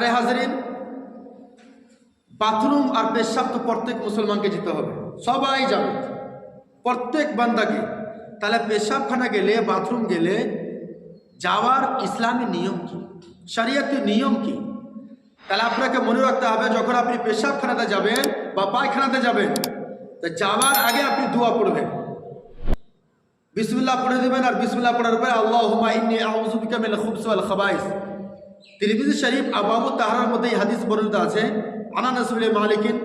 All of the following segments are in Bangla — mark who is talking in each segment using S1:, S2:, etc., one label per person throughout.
S1: প্যারে হাজরিন, বাথরুম আর পেশাব তো প্রত্যেক মুসলমানকে যেতে হবে। সবাই যাবে। প্রত্যেক বান্দাকে। তাহলে পেশাবখানা গেলে, বাথরুম গেলে যাওয়ার ইসলামী নিয়ম কি? শরিয়তি নিয়ম কি? তাহলে আপনাকে মনে রাখতে হবে, যখন আপনি পেশাবখানাতে যাবেন বা পায়খানাতে যাবেন, তা যাওয়ার আগে আপনি দোয়া পড়বেন। বিসমিল্লাহ পড়ে দেবেন আর বিসমিল্লাহ পড়ার পরে আল্লাহ ইন্নি আউযু বিকা মিনাল খুবসি খাবাইস। তিরমিজি শরীফ আবাবু তাহার মধ্যে এই হাদিস বর্ণিত আছে, আনা নাসুল মালিকিন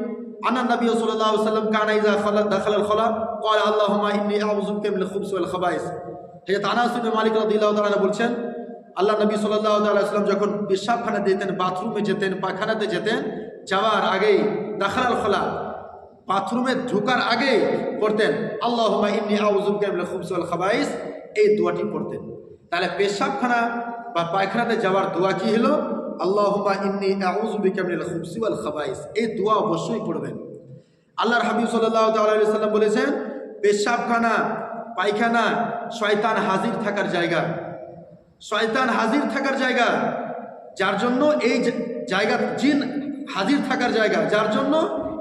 S1: আনা নবী ওয়াসাল্লাম কানা ইযা খালা দাখালা খালা, ক্বালা আল্লাহুম্মা ইন্নী আউযু বিকা মিনাল খুবসি আনাস ইবনে মালিক রাদিয়াল্লাহু তাআলা বলছেন, আল্লাহ নবী সাল্লাল্লাহু তাআলা সাল্লাম যখন পেশাবখানা যেতেন, বাথরুমে যেতেন, পায়খানাতে যেতেন, যাওয়ার আগেই দাখালা খালা, বাথরুমে ঢোকার আগে পড়তেন আল্লাহ ইন্নি আউজুবিল খুবসুল খাবাইস, এই দোয়াটি পড়তেন। তাহলে পেশাবখানা বা পায়খানাতে যাওয়ার দোয়া কি হলো? আল্লাহ ইন্নি আউজুবিল খুবসুল খাবাইস। এই দোয়া অবশ্যই পড়বেন। আল্লাহর হাবিব সাল্লাহ তাল্লাম বলেছেন, পেশাবখানা, পায়খানা শয়তান হাজির থাকার জায়গা। শয়তান হাজির থাকার জায়গা, যার জন্য এই জায়গা, জিন হাজির থাকার জায়গা, যার জন্য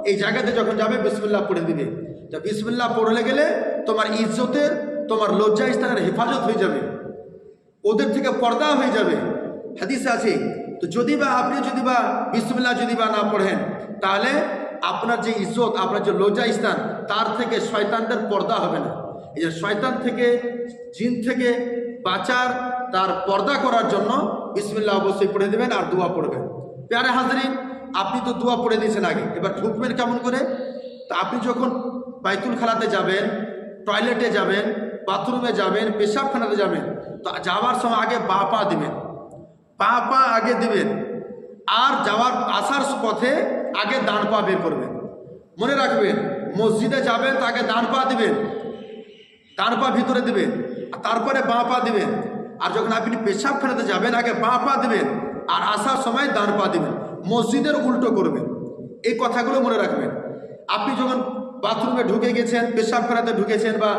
S1: এই জায়গাতে যখন যাবে, বিসমিল্লাহ পড়ে দিবে। তা বিসমিল্লাহ পড়লে গেলে তোমার ইজ্জতের, তোমার লজ্জা স্থানের হেফাজত হয়ে যাবে। ওদের থেকে পর্দা হয়ে যাবে। হাদিসে আছে, তো যদি বা আপনি যদি বা বিসমিল্লাহ যদি বা না পড়েন, তাহলে আপনার যে ইজ্জত, আপনার যে লজ্জা স্থান, তার থেকে শয়তানদের পর্দা হবে না। এই যে শয়তান থেকে, জিন থেকে বাঁচার, তার পর্দা করার জন্য বিসমিল্লাহ অবশ্যই পড়ে দেবেন আর দোয়া পড়বেন। প্যারে হাজরিন, আপনি তো দোয়া পড়ে দিয়েছেন আগে, এবার ঢুকবেন কেমন করে? তা আপনি যখন বাইতুল খালাতে যাবেন, টয়লেটে যাবেন বাথরুমে যাবেন, পেশাবখানাতে যাবেন, তো যাওয়ার সময় আগে বা পা দিবেন। পা পা আগে দিবেন। আর যাওয়ার, আসার পথে আগে ডান পা বের করবেন। মনে রাখবেন, মসজিদে যাবেন তো আগে ডান পা দিবেন, ডান পা ভিতরে দিবেন, আর তারপরে বাঁ পা দিবেন। আর যখন আপনি পেশাবখানাতে যাবেন, আগে বাঁ পা দিবেন, আর আসার সময় ডান পা দিবেন। মসজিদের উল্টো করবেন। এই কথাগুলো মনে রাখবেন। আপনি যখন বাথরুমে ঢুকে গেছেন পেশাবখানাতে ঢুকেছেন বা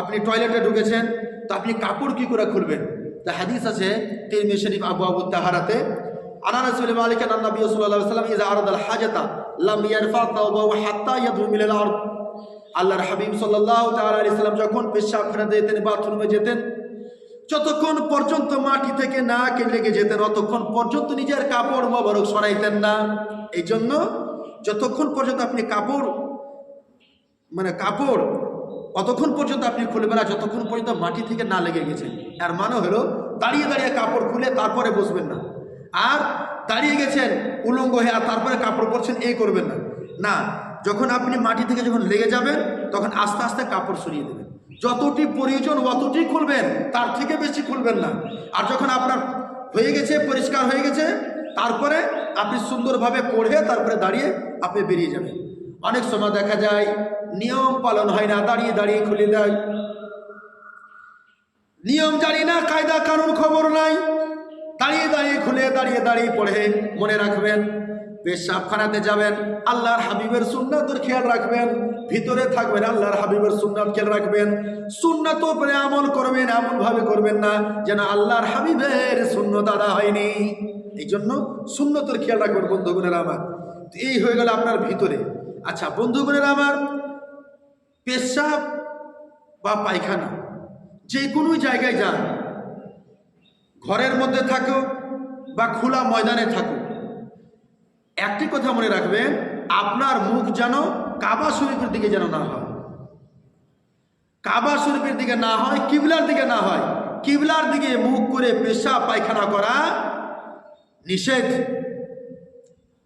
S1: আপনি টয়লেটে ঢুকেছেন, তো আপনি কাপড় কি করে খুলবেন? তা হাদিস আছে তিরমি শরীফ, আবু আবু তাহারাতে আনারস মালিক ইযা আল্লাহর যখন যেতেন যেতেন, যতক্ষণ পর্যন্ত মাটি থেকে না লেগে যেতেন, অতক্ষণ পর্যন্ত নিজের কাপড় মোবারক সরাইতেন না। এই জন্য যতক্ষণ পর্যন্ত আপনি কাপড় মানে কাপড় অতক্ষণ পর্যন্ত আপনি খুলবেন না যতক্ষণ পর্যন্ত মাটি থেকে না লেগে গেছে। আর মানে হলো দাঁড়িয়ে দাঁড়িয়ে কাপড় খুলে তারপরে বসবেন না। আর দাঁড়িয়ে গেছেন, উলঙ্গ হয়ে আর তারপরে কাপড় পরছেন, এই করবেন না। না, যখন আপনি মাটি থেকে যখন লেগে যাবেন, তখন আস্তে আস্তে কাপড় সরিয়ে দেবেন। যতটি প্রয়োজন অতটি খুলবেন, তার থেকে বেশি খুলবেন না। আর যখন আপনার হয়ে গেছে, পরিষ্কার হয়ে গেছে, তারপরে আপনি সুন্দরভাবে পড়ে তারপরে দাঁড়িয়ে আপনি বেরিয়ে যাবেন। অনেক সময় দেখা যায়, নিয়ম পালন হয় না, দাঁড়িয়ে দাঁড়িয়ে খুলে দেয়। নিয়ম জানি না, কায়দা কানুন খবর নাই। দাঁড়িয়ে দাঁড়িয়ে খুলে, দাঁড়িয়ে দাঁড়িয়ে পড়ে, মনে রাখবেন পেশাবখানাতে যাবেন, আল্লাহর হাবিবের সুন্নাতের খেয়াল রাখবেন, ভিতরে থাকবেন, আল্লাহর হাবিবের সুন্নাত খেয়াল রাখবেন। সুন্নাত উপরে আমল করবেন এমন ভাবে করবেন না যেন আল্লাহর হাবিবের সুন্নত আদা হয়নি। এই জন্য সুন্নতের খেয়াল রাখবেন, বন্ধুগণের আমার। এই হয়ে গেল আপনার ভিতরে। আচ্ছা বন্ধুগণের আমার পেশাব বা পায়খানা, যে কোনো জায়গায় যান, ঘরের মধ্যে থাকুক বা খোলা ময়দানে থাকুক, একটি কথা মনে রাখবেন, আপনার মুখ যেন কাবা শরীফের দিকে যেন না হয়। কাবা শরীফের দিকে না হয়, কিবলার দিকে না হয়, কিবলার দিকে মুখ করে পেশা পায়খানা করা নিষেধ।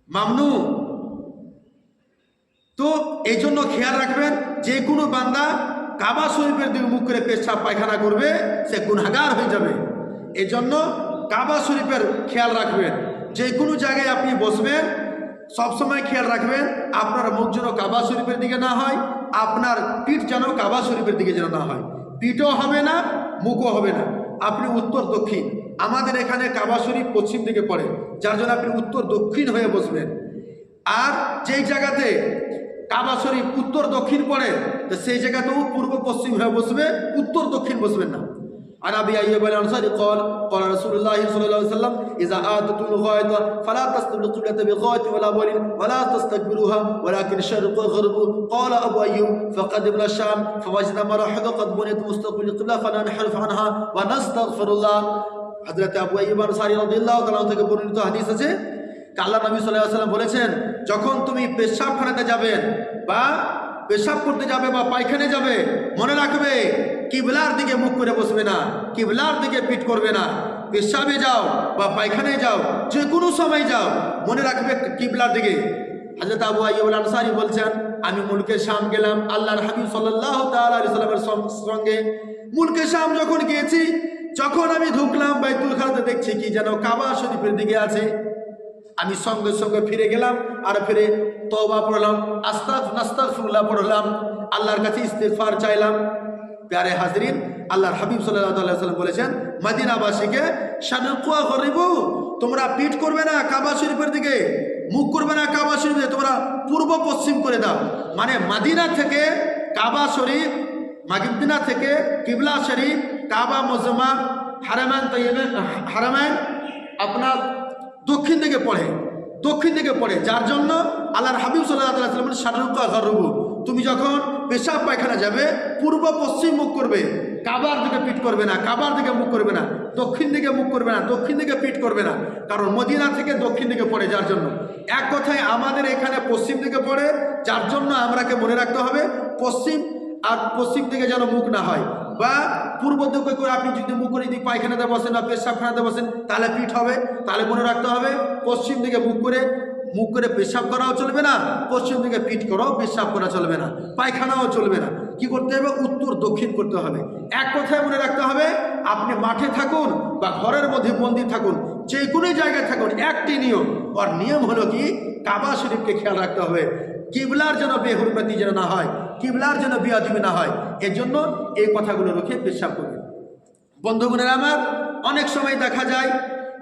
S1: মামনু তো এই জন্য খেয়াল রাখবেন, যে কোনো বান্দা কাবা শরীফের দিকে মুখ করে পেশাব পায়খানা করবে, সে গুনাগার হয়ে যাবে। এই জন্য কাবা শরীফের খেয়াল রাখবেন, যে কোনো জায়গায় আপনি বসবেন সবসময় খেয়াল রাখবেন, আপনার মুখ যেন কাবা শরীফের দিকে না হয়, আপনার পিঠ যেন কাবা শরীফের দিকে যেন না হয়। পিঠও হবে না, মুখও হবে না। আপনি উত্তর দক্ষিণ, আমাদের এখানে কাবা শরীফ পশ্চিম দিকে পড়ে, যার জন্য আপনি উত্তর দক্ষিণ হয়ে বসবেন। আর যেই জায়গাতে কাবা শরীফ উত্তর দক্ষিণ পড়ে তো সেই জায়গাতেও পূর্ব পশ্চিম হয়ে বসবে উত্তর দক্ষিণ বসবেন না عن ابي ايوب الانصاري قال قال رسول الله صلى الله عليه وسلم اذا اتت الغائط فلا تستقبلوا القبلة بغائط ولا بول ولا تستكبروها ولكن شرقوا وغربوا قال ابو ايوب فقدمنا الشام فوجدنا مراحض قد بنيت مستقبل القبلة فننحرف عنها ونستغفر الله হযরত আবু আইয়ুব আনসারী রাদিয়াল্লাহু তাআলা থেকে বর্ণিত হাদিস আছে যে আল্লাহ নবী আলাইহি বলেছেন, যখন তুমি পেশাবখানাতে যাবেন বা পেশাব করতে যাবে বা পায়খানে যাবে, মনে রাখবে, কিবলার দিকে মুখ করে বসবে না, কিবলার দিকে পিঠ করবে না। পেশাবে যাও বা পায়খানে যাও যে কোনো সময় যাও, মনে রাখবে কিবলার দিকে। হাজরত আবু আইয়ুব আনসারি বলছেন, আমি মুলকে শাম গেলাম, আল্লাহর হাবিব আলাইহি সাল্লামের সঙ্গে। মুলকে শাম যখন গিয়েছি, যখন আমি ঢুকলাম বাইতুল খালাতে, দেখছি কি যেন কাবা শরীফের দিকে আছে। আমি সঙ্গে সঙ্গে ফিরে গেলাম আর ফিরে তবা পড়লাম আস্তাক নাস্তাগফিরুল্লাহ পড়লাম, আল্লাহর কাছে ইস্তেগফার চাইলাম। প্যারে হাজরিন, আল্লাহর হাবিব সাল্লাম বলেছেন, মদিনাবাসীকে শানুকুয়া গরিবু, তোমরা পিঠ করবে না কাবা শরীফের দিকে, মুখ করবে না কাবা শরীফে তোমরা পূর্ব পশ্চিম করে দাও। মানে মাদিনা থেকে কাবা শরীফ মাগিদিনা থেকে কিবলা শরীফ, কাবা মজমা হারামান তৈবেন হারামান আপনার দক্ষিণ দিকে পড়ে, দক্ষিণ দিকে পড়ে। যার জন্য আল্লাহর হাবিব সাল্লাহ সাল্লামের শাহরুকা গরবু তুমি যখন পেশাব পায়খানা যাবে, পূর্ব পশ্চিম মুখ করবে, কাবার দিকে পিঠ করবে না, কাবার দিকে মুখ করবে না, দক্ষিণ দিকে মুখ করবে না, দক্ষিণ দিকে পিঠ করবে না, কারণ মদিনা থেকে দক্ষিণ দিকে পড়ে যার জন্য। এক কথায় আমাদের এখানে পশ্চিম দিকে পড়ে, যার জন্য আমরাকে মনে রাখতে হবে, পশ্চিম আর পশ্চিম দিকে যেন মুখ না হয়, বা পূর্ব দিকে করে আপনি যদি মুখ করে দিক পায়খানাতে বসেন বা পেশাবখানাতে বসেন, তাহলে পিঠ হবে, তাহলে মনে রাখতে হবে, পশ্চিম দিকে মুখ করে মুখ করে পেশাব করাও চলবে না, পশ্চিম দিকে পিঠ করাও, পেশাব করা চলবে না, পায়খানাও চলবে না। কি করতে হবে? উত্তর, দক্ষিণ করতে হবে। এক কথায় মনে রাখতে হবে, আপনি মাঠে থাকুন বা ঘরের মধ্যে বন্দি থাকুন, যে কোনো জায়গায় থাকুন, একটি নিয়ম আর নিয়ম হলো কি? কাবা শরীফকে খেয়াল রাখতে হবে। কিবলার যেন বেহুরমতি যেন না হয় কিবলার যেন বিয়াদিবি না হয়। এর জন্য এই কথাগুলো রেখে পেশাব করবেন বন্ধুগণের আমার, অনেক সময় দেখা যায়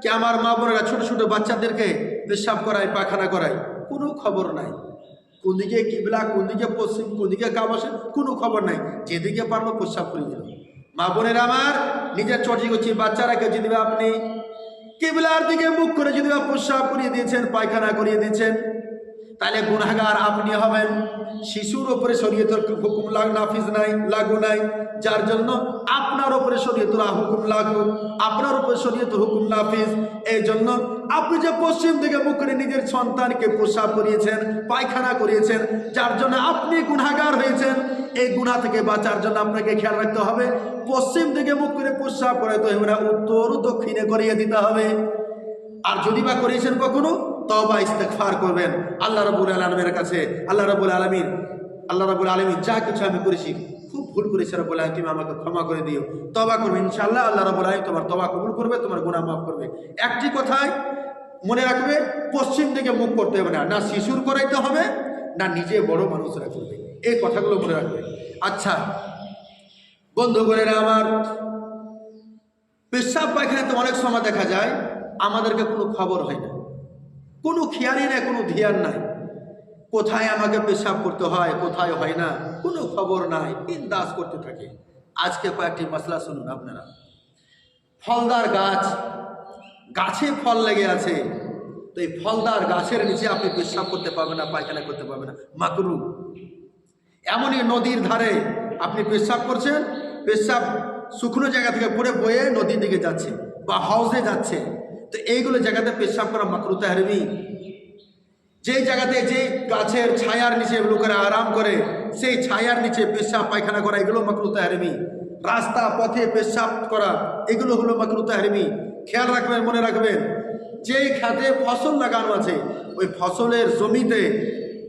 S1: কি আমার মা বোনেরা ছোট ছোট বাচ্চাদেরকে পেশাব করায়, পায়খানা করায়। কোনো খবর নাই। কোন দিকে কিবলা, কোন দিকে পশ্চিম, কোন দিকে কাবাসে কোনো খবর নাই। যেদিকে পারল পেশাব করে দিল। মা বোনেরা আমার, নিজের চটি করছি বাচ্চারাকে যদি আপনি কিবলার দিকে মুখ করে যদি প্রস্রাব করিয়ে দিয়েছেন, পায়খানা করিয়ে দিয়েছেন তাহলে গুনাহগার আপনি হবেন। শিশুর ওপরে শরীয়তের হুকুম লাগ নাফিজ নাই, লাগু নাই। যার জন্য আপনার ওপরে শরীয়তুল হুকুম লাগু, আপনার উপরে শরীয়তুল হুকুম নাফিজ। এই জন্য আপনি যে পশ্চিম দিকে মুখ করে নিজের সন্তানকে প্রসাব করিয়েছেন পায়খানা করিয়েছেন, যার জন্য আপনি গুনাহগার হয়েছেন, এই গুণা থেকে বাঁচার জন্য আপনাকে খেয়াল রাখতে হবে। পশ্চিম দিকে মুখ করে করাইতে হবে না, উত্তর দক্ষিণে করিয়ে দিতে হবে। আর যদি বা করিয়েছেন কখনো তবা ইস্তেকফার করবেন। আল্লাহ রবুল আলমের কাছে, আল্লাহ রবুল আলমীর আল্লাহ রবুল আলমী যা কিছু আমি করেছি, খুব ভুল করেছি রবুল আলম তুমি আমাকে ক্ষমা করে দিও। তবা করবে, ইনশাআল্লাহ আল্লাহ রবুল আলম তোমার তবা কবুল করবে, তোমার গুনাহ মাফ করবে। একটি কথায় মনে রাখবে, পশ্চিম দিকে মুখ করতে হবে না না শিশুর করাইতে হবে, না নিজে বড় মানুষরা করবে। এই কথাগুলো মনে রাখবে। আচ্ছা বন্ধু বোনেরা আমার পেশাব পায়খানাতে অনেক সময় দেখা যায়, আমাদেরকে কোনো খবর হয় না। কোনো খেয়ালই নাই, কোনো ধিয়ান নাই। কোথায় আমাকে পেশাব করতে হয়, কোথায় হয় না, কোনো খবর নাই ইন্দাজ করতে থাকে। আজকে কয়েকটি মশলা শুনুন আপনারা। ফলদার গাছ, গাছে ফল লেগে আছে। তো এই ফলদার গাছের নিচে আপনি পেশাব করতে পারবেন না, পায়খানা করতে পারবেন না। মাকরু, এমনই নদীর ধারে আপনি পেশাব করছেন, পেশাব শুকনো জায়গা থেকে পড়ে বয়ে নদীর দিকে যাচ্ছে বা হাউসে যাচ্ছে। তো এইগুলো জায়গাতে পেশাব করা মাকরুতা হারবি যেই জায়গাতে যে গাছের ছায়ার নিচে লোকেরা আরাম করে, সেই ছায়ার নিচে পেশাব, পায়খানা করা, এগুলো মাকরুতা হারবি রাস্তা, পথে পেশাব করা, এগুলো হলো মাকরুতা হারবি খেয়াল রাখবেন, মনে রাখবেন যে খাতে ফসল লাগানো আছে, ওই ফসলের জমিতে,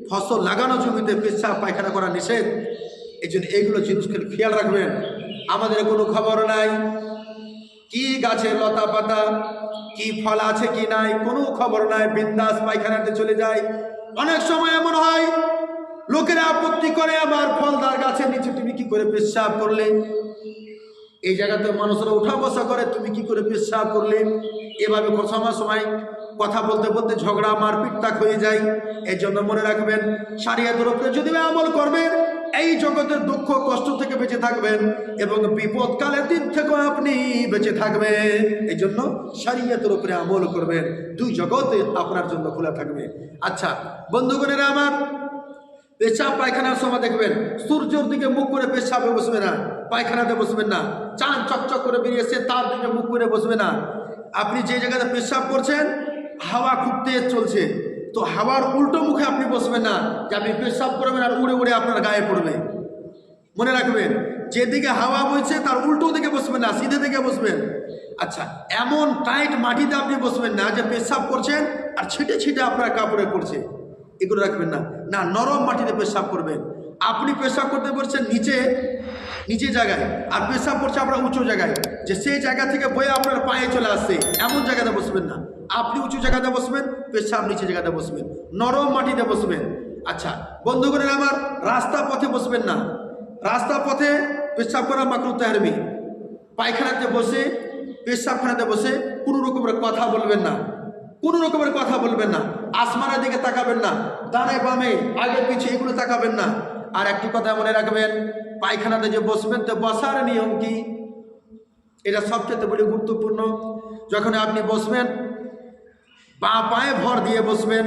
S1: ফসল লাগানো জমিতে পেশাব, পায়খানা করা নিষেধ। এই জন্য এইগুলো জিনিসকে খেয়াল রাখবেন। আমাদের কোনো খবর নাই। কি গাছে লতা পাতা? কি ফল আছে কি নাই? কোনো খবর নাই। বিন্দাস পায়খানাতে চলে যায়। অনেক সময় এমন হয়, লোকেরা আপত্তি করে আবার ফলদার গাছের নিচে, তুমি কি করে পেশাব করলে? এই জায়গাতে মানুষরা উঠা বসা করে, তুমি কি করে পেশাব করলে? এভাবে সময় সময় কথা বলতে বলতে ঝগড়া, মারপিট, তাক হয়ে যায়। এই জন্য মনে রাখবেন সারিয়াতের উপরে যদি আমল করবেন এই জগতের দুঃখ কষ্ট থেকে বেঁচে থাকবেন এবং বিপদকালের দিন থেকেও আপনি বেঁচে থাকবেন। এই জন্য শরীয়তের উপরে আমল করবেন। দুই জগতে আপনার জন্য খোলা থাকবে। আচ্ছা বন্ধুগণেরা আমার পেশাব পায়খানার সময় দেখবেন, সূর্যর দিকে মুখ করে পেশাবে বসবে না, পায়খানাতে বসবেন না চাঁদ চকচক করে বেরিয়েছে তার দিকে মুখ করে বসবে না। আপনি যে জায়গাতে পেশাব করছেন, হাওয়া খুব তেজ চলছে। তো হাওয়ার উল্টো মুখে আপনি বসবেন না, যে আপনি পেশাব করবেন আর উড়ে উড়ে আপনার গায়ে পড়বে। মনে রাখবেন, যেদিকে হাওয়া বইছে তার উল্টো দিকে বসবেন না, সিধে দিকে বসবেন। আচ্ছা এমন টাইট মাটিতে আপনি বসবেন না যে পেশাব করছেন আর ছিটে ছিটে আপনার কাপড়ে পড়ছে। এগুলো রাখবেন না। না, নরম মাটিতে পেশাব করবেন। আপনি পেশাব করতে পারছেন নিচে নিচে জায়গায়, আর পেশাব করছে আপনার উঁচু জায়গায়, যে সেই জায়গা থেকে বয়ে আপনার পায়ে চলে আসছে, এমন জায়গাতে বসবেন না। আপনি উঁচু জায়গাতে বসবেন পেশাব নিচে জায়গাতে বসবেন, নরম মাটিতে বসবেন। আচ্ছা বন্ধুগণের আমার রাস্তা পথে বসবেন না। রাস্তা পথে পেশাব করা মাকরু তাহারমি। পায়খানাতে বসে পেশাবখানাতে বসে কোনো রকমের কথা বলবেন না। কোনো রকমের কথা বলবেন না। আসমানের দিকে তাকাবেন না। ডানে বামে, আগে পিছিয়ে এগুলো তাকাবেন না। আর একটি কথা মনে রাখবেন, পায়খানাতে যে বসবেন, তো বসার নিয়ম কি? এটা সবচেয়ে বলি গুরুত্বপূর্ণ। যখন আপনি বসবেন, বা পায়ে ভর দিয়ে বসবেন,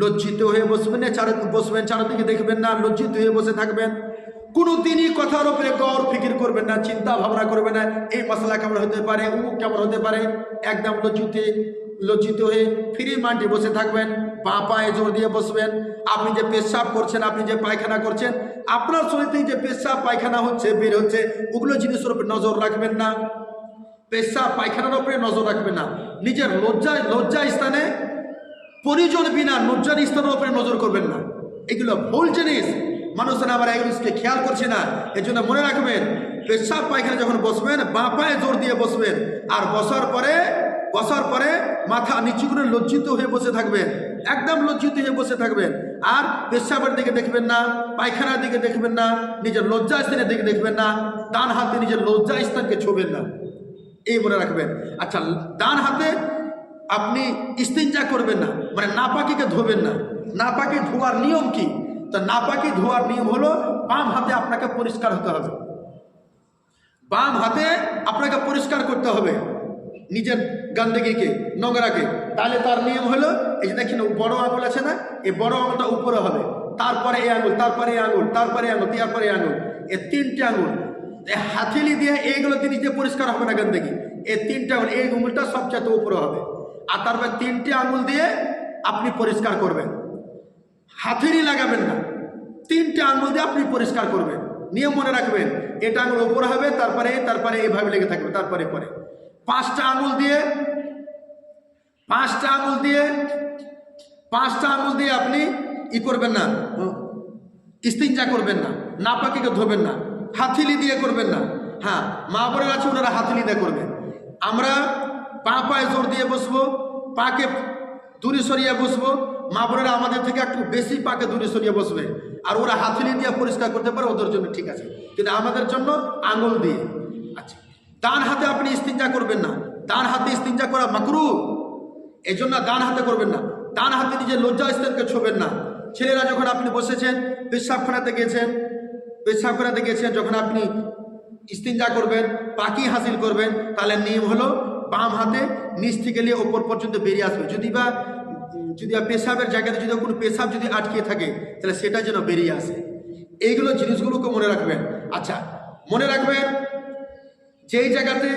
S1: লজ্জিত হয়ে বসবেন চার বসবেন, চারদিকে দেখবেন না, লজ্জিত হয়ে বসে থাকবেন। কোনো দিনই কথার উপরে গড় ফিকির করবেন না, চিন্তা ভাবনা করবেন না, এই মশলা কেমন হতে পারে উমুক কেমন হতে পারে। একদম লজ্জিত লজ্জিত হয়ে ফ্রি মান্ডি বসে থাকবেন। পা পায়ে জোর দিয়ে বসবেন। আপনি যে পেশাব করছেন, আপনি যে পায়খানা করছেন, আপনার শরীর যে পেশাব পায়খানা হচ্ছে, বের হচ্ছে, ওগুলো জিনিসের উপর নজর রাখবেন না। পেশা পায়খানার উপরে নজর রাখবেন না। নিজের লজ্জা লজ্জা স্থানে, পরিজন বিনা লজ্জার স্থানের উপরে নজর করবেন না। এগুলো ভুল জিনিস। মানুষেরা আবার এই জিনিসকে খেয়াল করছে না এর জন্য মনে রাখবেন, পেশাব পায়খানা যখন বসবেন বাঁ পায়ে জোর দিয়ে বসবেন। আর বসার পরে বসার পরে মাথা নিচু করে লজ্জিত হয়ে বসে থাকবেন, একদম লজ্জিত হয়ে বসে থাকবেন। আর পেশাবের দিকে দেখবেন না, পায়খানার দিকে দেখবেন না, নিজের লজ্জা স্থানের দিকে দেখবেন না, ডান হাতে নিজের লজ্জা স্থানকে ছোবেন না। এই মনে রাখবেন। আচ্ছা ডান হাতে আপনি ইস্তিনজা করবেন না মানে নাপাকিকে ধোবেন না। নাপাকি ধোয়ার নিয়ম কি? তো নাপাকি ধোয়ার নিয়ম হলো বাম হাতে আপনাকে পরিষ্কার হতে হবে। বাম হাতে আপনাকে পরিষ্কার করতে হবে। নিজের গান্দেগিকে নোংরাকে তাহলে তার নিয়ম হলো, এই যে দেখেন বড় আঙুল আছে না? এই বড় আঙুলটা উপরে হবে। তারপরে এই আঙুল, তারপরে এই আঙুল, তারপরে আঙুল তারপরে আঙুল। এ তিনটে আঙুল হাতিলি দিয়ে এইগুলো জিনিস দিয়ে পরিষ্কার হবে না গান্দেগি এই তিনটে আঙুল, এই আঙুলটা সবচেয়ে উপরে হবে। আর তারপরে তিনটে আঙুল দিয়ে আপনি পরিষ্কার করবেন। হাতেরই লাগাবেন না। তিনটে আঙুল দিয়ে আপনি পরিষ্কার করবেন। নিয়ম মনে রাখবেন, এটা আঙুল উপরে হবে, তারপরে তারপরে এইভাবে লেগে থাকবে, তারপরে, পরে। পাঁচটা আঙুল দিয়ে, পাঁচটা আঙুল দিয়ে, পাঁচটা আঙুল দিয়ে আপনি ই করবেন না, ইস্তিনজা করবেন না না নাপাকিকে ধোবেন না হাতিলি দিয়ে করবেন না। হ্যাঁ মা বোনের আছে, ওনারা হাতিলি দিয়ে করবেন আমরা পা পায়ে জোর দিয়ে বসবো, পাকে দূরে সরিয়ে বসবো, মা বোনেরা আমাদের থেকে একটু বেশি পাকে দূরে সরিয়ে বসবে। আর ওরা হাতিলি দিয়ে পরিষ্কার করতে পারে, ওদের জন্য ঠিক আছে। কিন্তু আমাদের জন্য আঙুল দিয়ে। আচ্ছা। ডান হাতে আপনি ইস্তিনজা করবেন না। ডান হাতে ইস্তিনজা করা মাকরু। এই জন্য ডান হাতে করবেন না। ডান হাতে নিজের লজ্জা স্থানকে ছোবেন না। ছেলেরা যখন আপনি বসেছেন পেশাব পেশাবখানাতে গেছেন পেশাব পেশাবখানাতে গেছেন যখন আপনি ইস্তিনজা করবেন পাকি হাসিল করবেন, তাহলে নিয়ম হলো বাম হাতে নিচ থেকে নিয়ে ওপর পর্যন্ত বেরিয়ে আসবে। যদি বা, যদি পেশাবের জায়গাতে যদি কোনো পেশাব যদি আটকে থাকে, তাহলে সেটা যেন বেরিয়ে আসে। এইগুলো জিনিসগুলোকে মনে রাখবেন। আচ্ছা মনে রাখবেন যেই জায়গাতে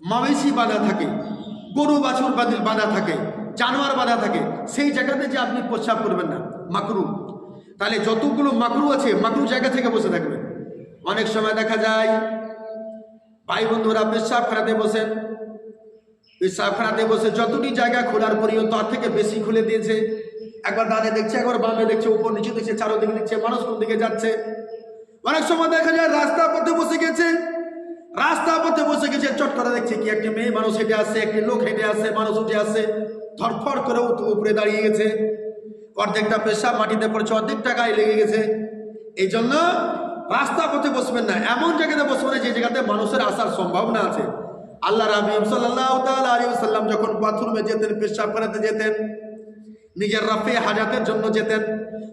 S1: মাবেশি বাঁধা থাকে, গরু, বাছুর বাঁধা বাঁধা থাকে, জানোয়ার বাঁধা থাকে, সেই জায়গাতে যে আপনি প্রস্রাব করবেন না, মাকরু। তাহলে যতগুলো মাকরু আছে, মাকরু জায়গা থেকে বসে থাকবেন। অনেক সময় দেখা যায়, ভাই বন্ধুরা পেশাব পেশাবখানাতে বসেন পেশাবখানাতে বসে যতটি জায়গা খোলার পরিও তার থেকে বেশি খুলে দিয়েছে। একবার ডানে দেখছে, একবার বামে দেখছে, উপর নিচে দেখছে, চারোদিকে দেখছে, মানুষ কোন দিকে যাচ্ছে। অনেক সময় দেখা যায় রাস্তা পথে বসে গেছে রাস্তা পথে বসে গেছে চট করে দেখছে কি একটি মেয়ে মানুষ হেঁটে আসছে, একটি লোক হেঁটে আসছে, মানুষ উঠে আসছে, ধরফর করে উপরে দাঁড়িয়ে গেছে। অর্ধেকটা পেশাব মাটিতে পড়েছে, অর্ধেকটা গায়ে লেগে গেছে। এই জন্য রাস্তা পথে বসবেন না, এমন জায়গাতে বসবেন না যে জায়গাতে মানুষের আসার সম্ভাবনা আছে। আল্লাহ আলী সাল্লাম যখন বাথরুমে যেতেন, পেশাব করাতে যেতেন, নিজের রাফে হাজাতের জন্য যেতেন,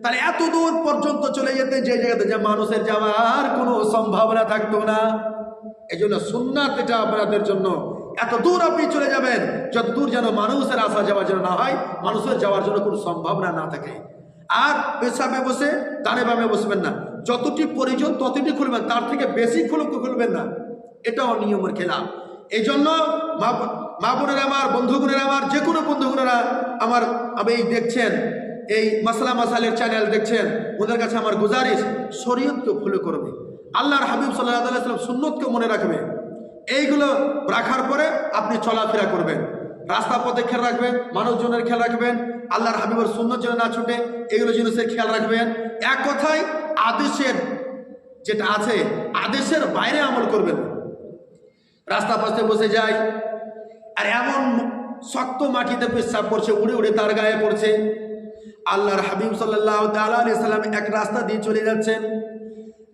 S1: তাহলে এত দূর পর্যন্ত চলে যেতে যে জায়গাতে যে মানুষের যাওয়ার কোনো সম্ভাবনা থাকতো না। এই জন্য সুন্নাত এটা আপনাদের জন্য। এত দূর আপনি চলে যাবেন, যত দূর যেন মানুষের আসা যাওয়ার জন্য না হয়, মানুষের যাওয়ার জন্য কোনো সম্ভাবনা না থাকে। আর পেশাবে বসে ডানে বামে বসবেন না। যতটি প্রয়োজন ততটি খুলবেন, তার থেকে বেশি খুলুক, খুলবেন না। এটাও নিয়মের খেলা। এই জন্য মা বোনেরা আমার, বন্ধু বোনেরা আমার, যে কোনো বন্ধু বোনেরা আমার, আমি দেখছেন, এই মাসলা মাসালের চ্যানেল দেখছেন, ওদের কাছে আমার গুজারিশ, শরীয়তকে ফলো করবে। আল্লাহর হাবিব সাল্লাহ সাল্লাম সুন্নতকে মনে রাখবে। এইগুলো রাখার পরে আপনি চলাফেরা করবেন। রাস্তা পথে খেয়াল রাখবেন, মানুষজনের খেয়াল রাখবেন, আল্লাহর হাবিবের সুন্নত যেন না ছুটে, এগুলো জিনিসের খেয়াল রাখবেন। এক কথায় আদেশের যেটা আছে, আদেশের বাইরে আমল করবেন। রাস্তা পাশে বসে যায় আর এমন শক্ত মাটিতে পেশাব করছে, উড়ে উড়ে তার গায়ে পড়ছে। আল্লাহর হাবিব সাল্লাহ সাল্লাম এক রাস্তা দিয়ে চলে যাচ্ছেন।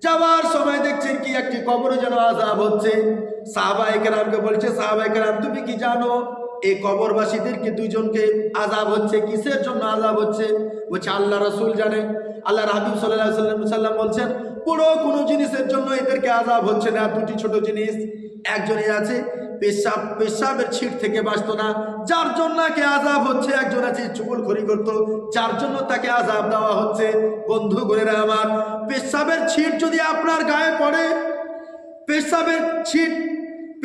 S1: যাওয়ার সময় দেখছেন কি একটি কবরে যেন আজাব হচ্ছে। সাহাবাই কেরামকে বলছে সাহাবাই কেরাম, তুমি কি জানো, এই কবরবাসীদেরকে দুইজনকে আজাব হচ্ছে, কিসের জন্য আজাব হচ্ছে? বলছে, আল্লাহ রসুল জানে। আল্লাহ রাহিম সাল্লাহ সাল্লাম সাল্লাম বলছেন পুরো কোনো জিনিসের জন্য এদেরকে আজাব হচ্ছে না, দুটি ছোট জিনিস। একজনে আছে পেশাব, পেশাবের ছিট থেকে বাঁচত না। যার জন্য কে আজাব হচ্ছে, একজন আছে চুপুল খড়ি করতো। যার জন্য তাকে আজাব দেওয়া হচ্ছে। বন্ধু গণেরা আমার, পেশাবের ছিট যদি আপনার গায়ে পড়ে, পেশাবের ছিট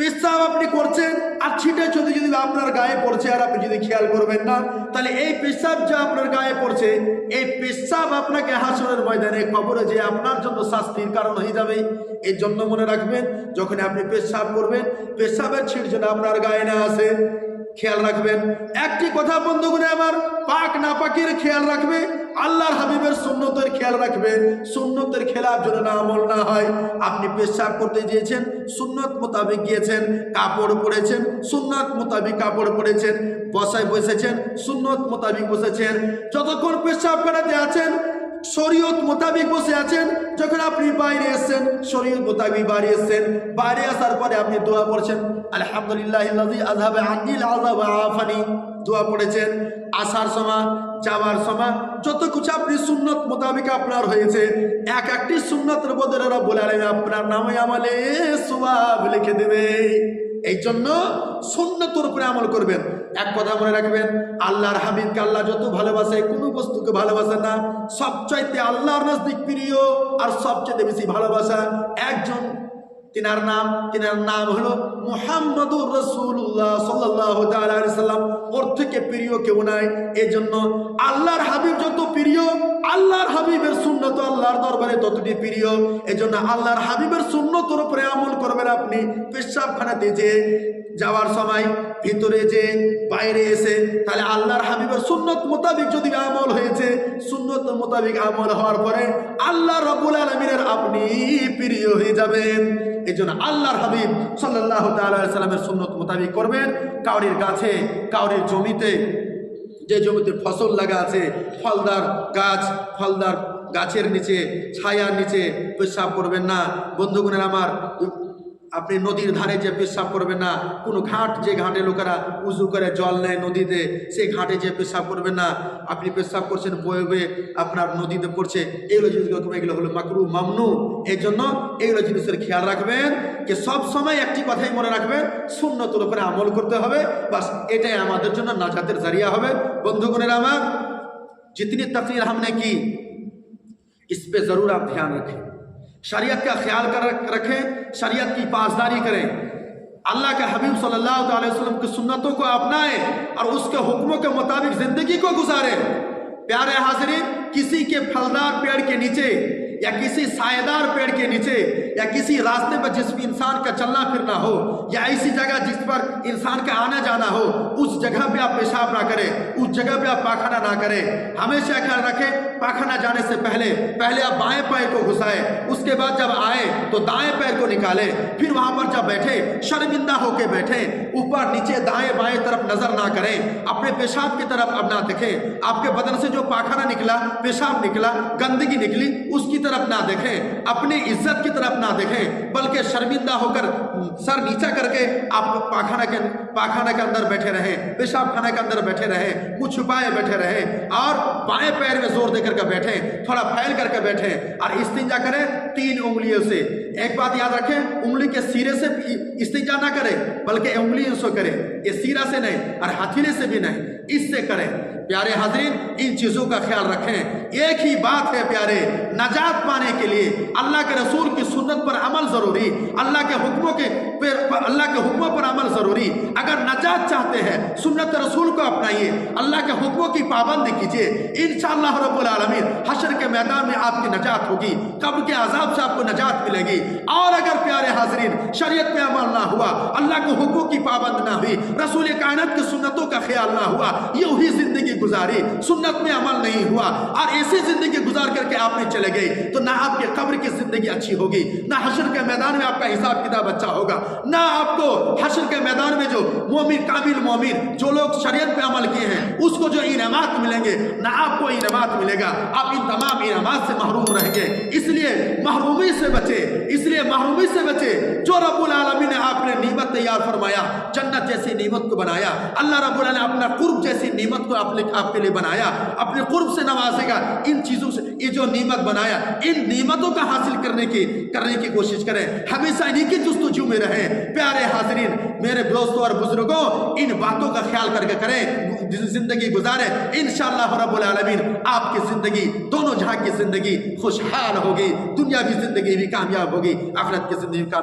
S1: পেশাব আপনি করছেন, আর ছিটে যদি যদি আপনার গায়ে পড়ছে, আর আপনি যদি খেয়াল করবেন না, তাহলে এই পেশাব যা আপনার গায়ে পড়ছে, এই পেশাব আপনাকে হাসনের ময়দানে কবরে যে আপনার জন্য শাস্তির কারণ হয়ে যাবে, এর জন্য মনে রাখবেন যখন আপনি পেশাব করবেন পেশাবের ছিট যেন আপনার গায়ে না আসে খেয়াল রাখবেন। একটি কথা বন্ধুগুলো আমার, পাক না পাকের খেয়াল রাখবে, আল্লাহর হাবিবের সুন্নতের খেয়াল রাখবে। সুন্নতের খেলার জন্য না আমল না হয়। আপনি পেশাব করতে গিয়েছেন, সুন্নত মোতাবেক গিয়েছেন, কাপড় পরেছেন, সুন্নত মোতাবেক কাপড় পরেছেন, বসায় বসেছেন, সুন্নত মোতাবেক বসেছেন। যতক্ষণ পেশাব করাতে আছেন, শরীয়ত মোতাবিক বসে আছেন, যখন আপনি বাইরে এসেছেন, শরীয়ত মোতাবিক বাইরে এসেছেন, বাইরে আসার পরে আপনি দোয়া পড়ছেন আফানি। পড়েছেন যাওয়ার যত কিছু আপনি সুন্নত আপনার হয়েছে, এক একটি সুন্নতের বদলে বলে আপনার নামে আমলে সুবাব লিখে দেবে। এই জন্য সুন্নতর উপরে আমল করবেন। এক কথা মনে রাখবেন, আল্লাহর হাবিবকে আল্লাহ যত ভালোবাসে, কোনো বস্তুকে ভালোবাসে না। সবচাইতে আল্লাহর নজদিক প্রিয় আর সবচাইতে বেশি ভালোবাসা একজন তিনার নাম তিনার নাম হলো মুহাম্মদুর রসুল্লাহ সাল্লাহ সাল্লাম। ওর থেকে প্রিয় কেউ নাই। এই জন্য আল্লাহর হাবিব যত প্রিয়, আল্লাহর হাবিবের সুন্নত আল্লাহর দরবারে ততটি প্রিয়। এই জন্য আল্লাহর হাবিবের সুন্নতর উপরে আমল করবেন আপনি। পেশাবখানাতে যে যাওয়ার সময় ভিতরে যে বাইরে এসে, তাহলে আল্লাহর হাবিবের সুন্নত মোতাবিক যদি আমল হয়েছে, সুন্নত মোতাবিক আমল হওয়ার পরে আল্লাহ রবুল আলমিনের আপনি প্রিয় হয়ে যাবেন। এই জন্য আল্লাহর হাবিব সাল্লাহ সাল্লামের সুন্নত মোতাবিক করবেন। কাউরির গাছে, কাউরির জমিতে, যে জমিতে ফসল লাগা আছে, ফলদার গাছ, ফলদার গাছের নিচে, ছায়ার নিচে পেশাব করবেন না। বন্ধুগণের আমার আপনি নদীর ধারে যে পেশাব করবেন না কোনো ঘাট যে ঘাটে লোকেরা উজু করে জল নেয় নদীতে সেই ঘাটে যে পেশাব করবেন না আপনি পেশাব করছেন বয়ে বয়ে আপনার নদীতে পড়ছে এগুলো জিনিসগুলো এগুলো হলো মাকরু মামনু এই জন্য এগুলো জিনিসের খেয়াল রাখবেন যে সব সময় একটি কথাই মনে রাখবেন শূন্যতর উপরে আমল করতে হবে বাস এটাই আমাদের জন্য নাজাতের জারিয়া হবে বন্ধুগণের আমার जितनी तकरीर हमने की इस पे ज़रूर आप ध्यान रखें شریعت کا خیال کر رکھیں، شریعت کی پاسداری کریں۔ اللہ کے حبیب صلی اللہ تعالی وسلم کی سنتوں کو اپنائیں اور اس کے حکموں کے مطابق زندگی کو گزاریں۔ پیارے حاضرین، کسی کے پھلدار پیڑ کے نیچے یا کسی سائیدار پیڑ کے نیچے یا کسی راستے پر جس بھی انسان کا چلنا پھرنا ہو، یا ایسی جگہ جس پر انسان کا آنا جانا ہو، اس جگہ پہ آپ پیشاب نہ کریں، اس جگہ پہ آپ پاخانہ نہ کریں۔ ہمیشہ خیال رکھیں، پاخانہ جانے سے پہلے پہلے آپ بائیں پیر کو گھسائے اس کے بعد جب آئے تو دائیں پیر کو نکالے پھر وہاں پر جب بیٹھے شرمندہ ہو کے بیٹھے اوپر نیچے دائیں بائیں طرف نظر نہ کریں، اپنے پیشاب کی طرف اب نہ دیکھیں۔ آپ کے بدن سے جو پاخانہ نکلا، پیشاب نکلا، گندگی نکلی، اس کی طرف نہ دیکھیں۔ اپنی عزت کی طرف نہ دیکھیں، بلکہ شرمندہ ہو کر سر نیچا کر کے آپ پاخانہ کے پاخانہ کے اندر بیٹھے رہیں، پیشاب خانہ کے اندر بیٹھے رہیں، کچھ چھپائے بیٹھے رہیں اور بائیں پیر میں زور دے کر کے بیٹھیں، تھوڑا پھیل کر کے بیٹھیں اور استنجا کریں تین انگلیوں سے۔ ایک بات یاد رکھیں، انگلی کے سیرے سے استنجا نہ کریں، بلکہ انگلیوں سے کریں۔ یہ سیرہ سے نہیں اور ہتھیلے سے بھی نہیں، اس سے کریں۔ پیارے حاضرین، ان چیزوں کا خیال رکھیں۔ ایک ہی بات ہے پیارے، نجات پانے کے لیے اللہ کے رسول کی سنت پر عمل ضروری، اللہ کے حکموں کے پر، اللہ کے حکموں پر عمل ضروری۔ اگر نجات چاہتے ہیں، سنت رسول کو اپنائیے، اللہ کے حکموں کی پابندی کیجیے۔ انشاءاللہ رب العالمین، حشر کے میدان میں آپ کی نجات ہوگی قبل کے عذاب سے آپ کو نجات ملے گی۔ اور اگر پیارے حاضرین، شریعت میں عمل نہ ہوا، اللہ کے حکموں کی پابند نہ ہوئی، رسول کائنات کی سنتوں کا خیال نہ ہوا یہ وہی زندگی زندگی گزاری سنت میں عمل نہیں ہوا اور ایسی زندگی گزار کر کے آپ نے چلے گئے تو نہ آپ کے قبر کی زندگی اچھی ہوگی، نہ حشر کے میدان میں آپ کا حساب کتاب اچھا ہوگا، نہ آپ کو حشر کے میدان میں جو مومن کامل مومن جو لوگ شریعت پہ عمل کیے ہیں، اس کو جو انعامات ملیں گے، نہ آپ کو انعامات ملے گا۔ آپ ان تمام انعامات سے محروم رہیں گے اس لیے محرومی سے بچے، اس لیے محرومی سے بچے، جو رب العالمین نے آپ نے نعمت تیار فرمایا، جنت جیسی نعمت کو بنایا، اللہ رب العالمین نے اپنا قرب جیسی نعمت کو آپ نے نے آپ کے لیے بنایا، اپنے قرب سے نوازے گا۔ ان چیزوں سے، یہ جو نعمت بنایا، ان نعمتوں کا حاصل کرنے کی کرنے کی کوشش کریں۔ ہمیشہ انہی کی جستجو میں رہیں۔ پیارے حاضرین، میرے دوستوں اور بزرگوں، ان باتوں کا خیال کر کے کریں۔ زندگی گزاریں۔ انشاءاللہ رب العالمین، آپ کی زندگی، دونوں جہاں کی زندگی خوشحال ہوگی۔ دنیا بھی زندگی بھی کامیاب ہوگی۔ آخرت کی زندگی کامیاب